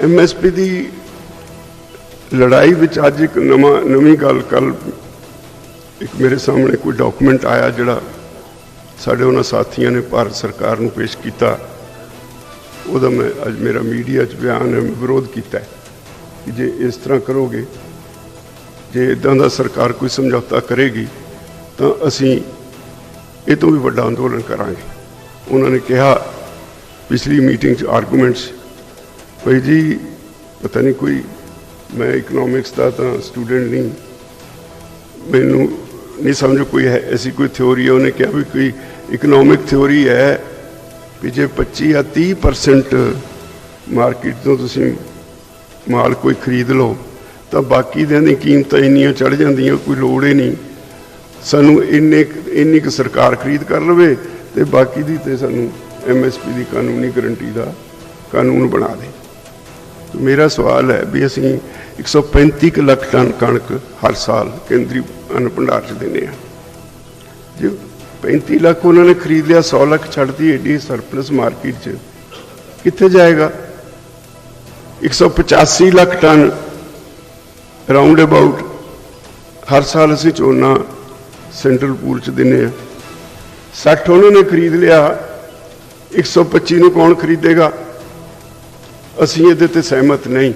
MSP ਦੀ ਲੜਾਈ ਵਿੱਚ ਅੱਜ ਇੱਕ ਨਵਾਂ, ਨਵੀਂ ਗੱਲ ਕੱਲ ਇੱਕ ਮੇਰੇ ਸਾਹਮਣੇ ਕੋਈ ਡਾਕੂਮੈਂਟ ਆਇਆ ਜਿਹੜਾ ਸਾਡੇ ਉਹਨਾਂ ਸਾਥੀਆਂ ਨੇ ਭਾਰਤ ਸਰਕਾਰ ਨੂੰ ਪੇਸ਼ ਕੀਤਾ। ਉਹਦਾ ਮੈਂ ਅੱਜ ਮੇਰਾ ਮੀਡੀਆ 'ਚ ਬਿਆਨ ਹੈ ਵਿਰੋਧ ਕੀਤਾ ਕਿ ਜੇ ਇਸ ਤਰ੍ਹਾਂ ਕਰੋਗੇ, ਜੇ ਇਦਾਂ ਦਾ ਸਰਕਾਰ ਕੋਈ ਸਮਝੌਤਾ ਕਰੇਗੀ, ਤਾਂ ਅਸੀਂ ਇਹ ਤੋਂ ਵੀ ਵੱਡਾ ਅੰਦੋਲਨ ਕਰਾਂਗੇ। ਉਹਨਾਂ ਨੇ ਕਿਹਾ, ਪਿਛਲੀ ਮੀਟਿੰਗ 'ਚ ਆਰਗੂਮੈਂਟਸ ਭਾਈ ਜੀ, ਪਤਾ ਨਹੀਂ ਕੋਈ, ਮੈਂ ਇਕਨੋਮਿਕਸ ਦਾ ਤਾਂ ਸਟੂਡੈਂਟ ਨਹੀਂ। ਮੈਨੂੰ ਨਹੀਂ ਸਮਝੋ ਕੋਈ ਹੈ, ਐਸੀ ਕੋਈ ਥਿਉਰੀ ਹੈ, ਉਹਨੇ ਕਿਹਾ ਵੀ ਕੋਈ ਇਕਨੋਮਿਕ ਥਿਉਰੀ ਹੈ ਵੀ ਜੇ 25 ਜਾਂ 30% ਮਾਰਕੀਟ ਤੋਂ ਤੁਸੀਂ ਮਾਲ ਕੋਈ ਖਰੀਦ ਲਓ, ਤਾਂ ਬਾਕੀ ਦਿਆਂ ਦੀ ਕੀਮਤਾਂ ਇੰਨੀਆਂ ਚੜ ਜਾਂਦੀਆਂ, ਕੋਈ ਲੋੜ ਹੀ ਨਹੀਂ। ਸਾਨੂੰ ਇੰਨੇ ਕੁ- ਇੰਨੀ ਕੁ ਸਰਕਾਰ ਖਰੀਦ ਕਰ ਲਵੇ ਤੇ ਬਾਕੀ ਦੀ ਤੇ ਸਾਨੂੰ ਐਮਐਸਪੀ ਦੀ ਕਾਨੂੰਨੀ ਗਰੰਟੀ ਦਾ ਕਾਨੂੰਨ ਬਣਾ ਦੇ। ਮੇਰਾ ਸਵਾਲ ਹੈ ਵੀ ਅਸੀਂ 135 ਕੁ ਲੱਖ ਟਨ ਕਣਕ ਹਰ ਸਾਲ ਕੇਂਦਰੀ ਅੰਨ ਭੰਡਾਰ ਚ ਦਿੰਦੇ ਆ ਜੇ 35 ਲੱਖ ਉਹਨਾਂ ਨੇ ਖਰੀਦ ਲਿਆ 100 ਲੱਖ ਛੱਡਦੀ ਏਡੀ ਸਰਪਲਸ ਮਾਰਕੀਟ ਚ, ਕਿੱਥੇ ਜਾਏਗਾ? 185 ਲੱਖ ਟਨ ਰਾਉਂਡ ਅਬਾਊਟ ਹਰ ਸਾਲ ਅਸੀਂ ਝੋਨਾ ਸੈਂਟਰਲ ਪੂਲ ਚ ਦਿੰਨੇ ਆ 60 ਉਹਨਾਂ ਨੇ ਖਰੀਦ ਲਿਆ 125 ਨੂੰ ਕੌਣ ਖਰੀਦੇਗਾ? ਅਸੀਂ ਇਹਦੇ ਤੇ ਸਹਿਮਤ ਨਹੀਂ।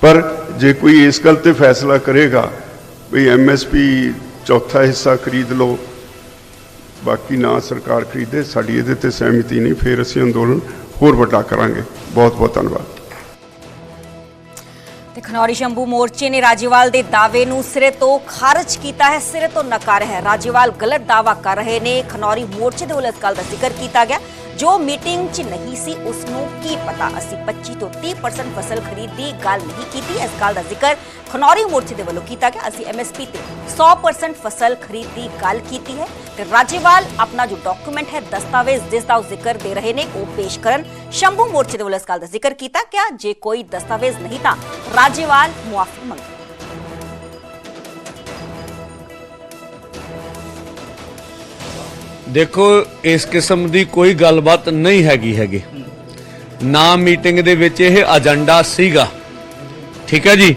ਪਰ ਜੇ ਕੋਈ ਇਸ ਗੱਲ ਤੇ ਫੈਸਲਾ ਕਰੇਗਾ, ਵੀ ਐਮਐਸਪੀ ਚੌਥਾ ਹਿੱਸਾ ਖਰੀਦ ਲਓ, ਬਾਕੀ ਨਾ ਸਰਕਾਰ ਖਰੀਦੇ, ਸਾਡੀ ਇਹਦੇ ਤੇ ਸਹਿਮਤੀ ਨਹੀਂ, ਫਿਰ ਅਸੀਂ ਅੰਦੋਲਨ ਹੋਰ ਵੱਡਾ ਕਰਾਂਗੇ। ਬਹੁਤ ਬਹੁਤ ਧੰਨਵਾਦ। ਤੇ ਖਨੌਰੀ ਸ਼ੰਭੂ ਮੋਰਚੇ ਨੇ ਰਾਜੇਵਾਲ ਦੇ ਦਾਅਵੇ ਨੂੰ ਸਿਰੇ ਤੋਂ ਖਾਰਜ ਕੀਤਾ ਹੈ, ਸਿਰੇ ਤੋਂ ਨਕਾਰ ਹੈ। ਰਾਜੇਵਾਲ ਗਲਤ ਦਾਅਵਾ ਕਰ ਰਹੇ ਨੇ। ਖਨੌਰੀ ਮੋਰਚੇ ਦੇ ਵੱਲੋਂ ਇਸ ਦਾ ਜ਼ਿਕਰ ਕੀਤਾ ਗਿਆ। ਜੋ ਮੀਟਿੰਗ 'ਚ ਨਹੀਂ ਸੀ ਉਸ ਨੂੰ ਕੀ ਪਤਾ? ਅਸੀਂ 25 ਤੋਂ 30% ਫਸਲ ਖਰੀਦ ਦੀ ਗੱਲ ਨਹੀਂ ਕੀਤੀ। ਇਸ ਗੱਲ ਦਾ ਜ਼ਿਕਰ ਖਨੌਰੀ ਮੋਰਚੇ ਦੇ ਵੱਲੋਂ ਕੀਤਾ ਗਿਆ। ਅਸੀਂ ਐਮਐਸਪੀ ਤੇ 100% ਫਸਲ ਖਰੀਦ ਦੀ ਗੱਲ ਕੀਤੀ ਹੈ ਤੇ ਰਾਜੇਵਾਲ ਆਪਣਾ ਜੋ ਡਾਕੂਮੈਂਟ ਹੈ, ਦਸਤਾਵੇਜ਼ ਜਿਸ ਦਾ ਉਹ ਜ਼ਿਕਰ ਦੇ ਰਹੇ ਨੇ, ਉਹ ਪੇਸ਼ ਕਰਨ ਸ਼ੰਭੂ ਮੋਰਚੇ ਦੇ ਵੱਲੋਂ ਇਸ ਗੱਲ ਦਾ ਜ਼ਿਕਰ ਕੀਤਾ ਗਿਆ। ਜੇ ਕੋਈ ਦਸਤਾਵੇਜ਼ ਨਹੀਂ ਤਾਂ ਰਾਜੇਵਾਲ ਮੁਆਫੀ ਮੰਗੇ ਦੇਖੋ, ਇਸ ਕਿਸਮ ਦੀ ਕੋਈ ਗੱਲਬਾਤ ਨਹੀਂ ਹੈਗੀ ਹੈਗੀ। ਨਾ ਮੀਟਿੰਗ ਦੇ ਵਿੱਚ ਇਹ ਏਜੰਡਾ ਸੀਗਾ। ਠੀਕ ਹੈ ਜੀ?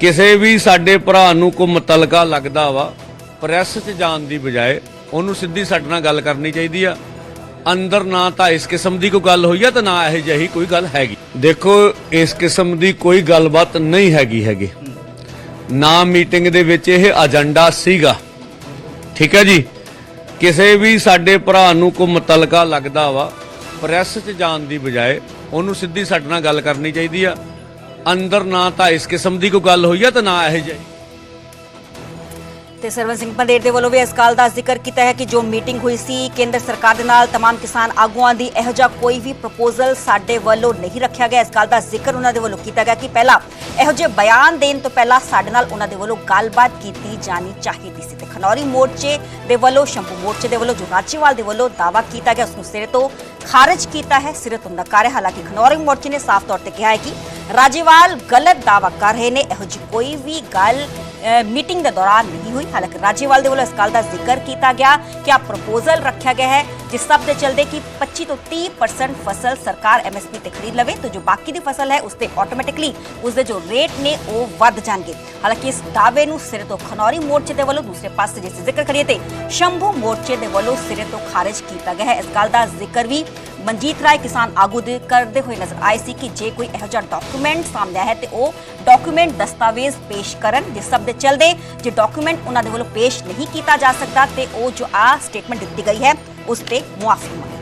ਕਿਸੇ ਵੀ ਸਾਡੇ ਭਰਾ ਨੂੰ ਕੋ ਮੁਤਲਕਾ ਲੱਗਦਾ ਵਾ ਪ੍ਰੈਸ 'ਚ ਜਾਣ ਦੀ ਬਜਾਏ ਉਹਨੂੰ ਸਿੱਧੀ ਸਾਡੇ ਨਾਲ ਗੱਲ ਕਰਨੀ ਚਾਹੀਦੀ ਆ। ਅੰਦਰ ਨਾ ਤਾਂ ਇਸ ਕਿਸਮ ਦੀ ਕੋਈ ਗੱਲ ਹੋਈ ਆ ਤੇ ਨਾ ਇਹ ਜਿਹੀ ਕੋਈ ਗੱਲ ਹੈਗੀ। ਦੇਖੋ, ਇਸ ਕਿਸਮ ਦੀ ਕੋਈ ਗੱਲਬਾਤ ਨਹੀਂ ਹੈਗੀ ਹੈਗੀ। ਨਾ ਮੀਟਿੰਗ ਦੇ ਵਿੱਚ ਇਹ ਏਜੰਡਾ ਸੀਗਾ। ਠੀਕ ਹੈ ਜੀ? ਕਿਸੇ ਵੀ ਸਾਡੇ ਭਰਾ ਨੂੰ ਕੋ ਮੁਤਲਕਾ ਲੱਗਦਾ ਵਾ, ਪ੍ਰੈਸ 'ਚ ਜਾਣ ਦੀ ਬਜਾਏ ਉਹਨੂੰ ਸਿੱਧੀ ਸਾਡੇ ਨਾਲ ਗੱਲ ਕਰਨੀ ਚਾਹੀਦੀ ਆ। ਅੰਦਰ ਨਾ ਤਾਂ ਇਸ ਕਿਸਮ ਦੀ ਕੋਈ ਗੱਲ ਹੋਈ ਆ ਤੇ ਨਾ ਇਹ ਜਿਹੀ। ਤੇ ਸਰਵਨ ਸਿੰਘ ਪੰਦੇਰ ਦੇ ਵੱਲੋਂ ਵੀ ਇਸ ਗੱਲ ਦਾ ਜ਼ਿਕਰ ਕੀਤਾ ਹੈ ਕਿ ਜੋ ਮੀਟਿੰਗ ਹੋਈ ਸੀ ਕੇਂਦਰ ਸਰਕਾਰ ਦੇ ਨਾਲ तमाम ਕਿਸਾਨ ਆਗੂਆਂ ਦੀ ਇਹੋ ਜਿਹਾ ਕੋਈ ਵੀ ਪ੍ਰਪੋਜ਼ਲ ਸਾਡੇ ਵੱਲੋਂ ਨਹੀਂ ਰੱਖਿਆ ਗਿਆ ਇਸ ਗੱਲ ਦਾ ਜ਼ਿਕਰ ਉਹਨਾਂ ਦੇ ਵੱਲੋਂ ਕੀਤਾ ਗਿਆ ਕਿ ਪਹਿਲਾਂ ਇਹੋ ਜਿਹੇ ਬਿਆਨ ਦੇਣ ਤੋਂ ਪਹਿਲਾਂ ਸਾਡੇ ਨਾਲ ਉਹਨਾਂ ਦੇ ਵੱਲੋਂ ਗੱਲਬਾਤ ਕੀਤੀ ਜਾਣੀ ਚਾਹੀਦੀ ਸੀ ਤੇ ਖਨੌਰੀ ਮੋਰਚੇ ਦੇ ਵੱਲੋਂ ਸ਼ੰਭੂ ਮੋਰਚੇ ਦੇ ਵੱਲੋਂ ਜੋ ਰਾਜੇਵਾਲ ਦੇ ਵੱਲੋਂ ਦਾਅਵਾ ਕੀਤਾ ਗਿਆ ਉਸ ਨੂੰ ਸਿਰੇ ਤੋਂ ਖਾਰਜ ਕੀਤਾ ਹੈ ਸਿਰੇ ਤੋਂ ਨਕਾਰਿਆ ਹਾਲਾਂਕਿ ਖਨੌਰੀ ਮੋਰਚੇ ਨੇ ਸਾਫ਼ ਤੌਰ ਤੇ ਕਿਹਾ ਹੈ ਕਿ ਰਾਜੇਵਾਲ ਗਲਤ ਦਾਅਵਾ ਕਰ ਰਹੇ ਨੇ ਇਹੋ ਜਿਹੀ ਕੋਈ ਵੀ ਗੱਲ ਅ, ਮੀਟਿੰਗ ਦੇ ਦੌਰਾਨ ਨਹੀਂ ਹੋਈ। ਹਾਲਾਂਕਿ ਰਾਜੇਵਾਲ ਦੇ ਵੱਲੋਂ ਇਸ ਗੱਲ ਦਾ ਜ਼ਿਕਰ ਕੀਤਾ ਗਿਆ ਕਿ ਆ ਪ੍ਰਪੋਜ਼ਲ ਰੱਖਿਆ ਗਿਆ ਹੈ, ਜਿਸ ਸਭ ਦੇ ਚਲਦੇ ਕਿ 25 ਤੋਂ 30% ਫਸਲ ਸਰਕਾਰ ਐਮਐਸਪੀ ਤੇ ਖਰੀਦ ਲਵੇ ਤਾਂ ਜੋ ਬਾਕੀ ਦੀ ਫਸਲ ਹੈ ਉਸ ਤੇ ਆਟੋਮੈਟਿਕਲੀ ਉਸ ਦੇ ਜੋ ਰੇਟ ਨੇ ਉਹ ਵੱਧ ਜਾਣਗੇ। ਹਾਲਾਂਕਿ ਇਸ ਦਾਅਵੇ ਨੂੰ ਸਿਰੇ ਤੋਂ ਖਨੌਰੀ ਮੋਰਚੇ ਦੇ ਵੱਲੋਂ ਦੂਸਰੇ ਪਾਸੇ ਜੇ ਜ਼ਿਕਰ ਕਰੀਏ ਤੇ ਸ਼ੰਭੂ ਮੋਰਚੇ ਦੇ ਵੱਲੋਂ ਸਿਰੇ ਤੋਂ ਖਾਰਜ ਕੀਤਾ ਗਿਆ ਹੈ। ਇਸ ਗੱਲ ਦਾ ਜ਼ਿਕਰ ਵੀ ਮਨਜੀਤ ਰਾਏ ਕਿਸਾਨ ਆਗੂ ਦੇ ਕਰਦੇ ਹੋਏ ਨਜ਼ਰ ਆਏ ਸੀ ਕਿ ਜੇ ਕੋਈ ਇਹੋ ਜਿਹਾ ਡਾਕੂਮੈਂਟ ਸਾਹਮਣੇ ਆਇਆ ਹੈ ਤੇ ਉਹ ਡਾਕੂਮੈਂਟ ਦਸਤਾਵੇਜ਼ ਪੇਸ਼ ਕਰਨ ਜਿਸ ਸਭ ਦੇ ਚਲਦੇ। ਜੇ ਡਾਕੂਮੈਂਟ ਉਹਨਾਂ ਦੇ ਵੱਲੋਂ ਪੇਸ਼ ਨਹੀਂ ਕੀਤਾ ਜਾ ਸਕਦਾ ਤੇ ਉਹ ਜੋ ਆ ਸਟੇਟਮੈਂਟ ਦਿੱਤੀ ਗਈ ਹੈ, ਉਸ ਤੇ ਮੁਆਫੀ ਮੰਗੇ